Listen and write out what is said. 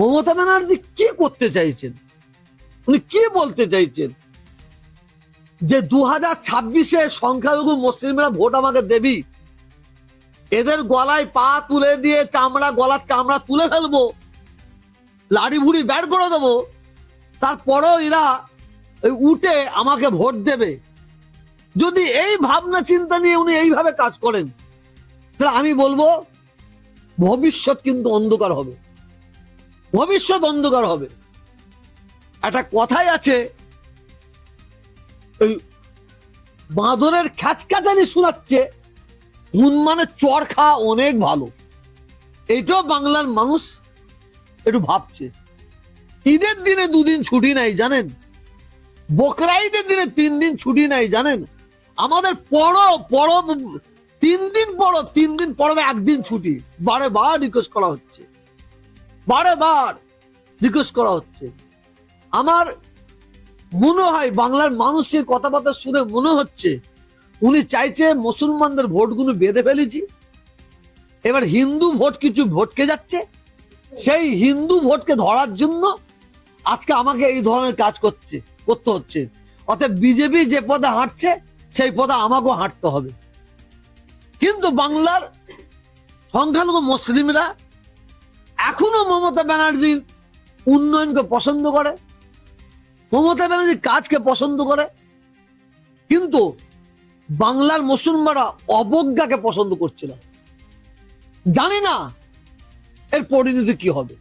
মমতা ব্যানার্জি কি করতে চাইছেন? উনি কি বলতে চাইছেন? যে দু হাজার ছাব্বিশে সংখ্যালঘু মুসলিমরা ভোট আমাকে দেবি। এদের গলায় পা তুলে দিয়ে চামড়া, গলার চামড়া তুলে ফেলব। লাড়ি ভুড়ি বের করে দেবো। তারপরেও এরা উঠে আমাকে ভোট দেবে। যদি এই ভাবনা চিন্তা নিয়ে উনি এইভাবে কাজ করেন, তাহলে আমি বলব, ভবিষ্যৎ কিন্তু অন্ধকার হবে। ভবিষ্যৎ অন্ধকার হবে। একটা কথাই আছে, ওই বাঁদরের খ্যাচখ্যাচানি শোনাচ্ছে হনুমানের চর খাওয়া অনেক ভালো। এইটাও বাংলার মানুষ একটু ভাবছে। ঈদের দিনে দুদিন ছুটি নাই, জানেন? বকরা ঈদের দিনে তিন দিন ছুটি নাই, জানেন? আমাদের পরব পরব, তিন দিন পরব, তিন দিন পরবে একদিন ছুটি। বারে বার রিকোয়েস্ট করা হচ্ছে। বারে বার রিকোয়েস্ট করা হচ্ছে। আমার মনে হয় বাংলার মানুষের কথাবার্তা শুনে মনে হচ্ছে উনি চাইছে মুসলমানদের ভোটগুলো বেঁধে ফেলেছি। এবার হিন্দু ভোট কিছু ভোটকে যাচ্ছে। সেই হিন্দু ভোটকে ধরার জন্য আজকে আমাকে এই ধরনের কাজ করছে, করতে হচ্ছে। অতএব বিজেপি যে পদে হাঁটছে, সেই পদে আমাকেও হাঁটতে হবে। কিন্তু বাংলার সংখ্যালঘু মুসলিমরা এখনও মমতা ব্যানার্জির উন্নয়নকে পছন্দ করে, মমতা ব্যানার্জির কাজকে পছন্দ করে, কিন্তু বাংলার মুসলমানরা অবজ্ঞাকে পছন্দ করছিল। জানি না এর পরিণতি কি হবে।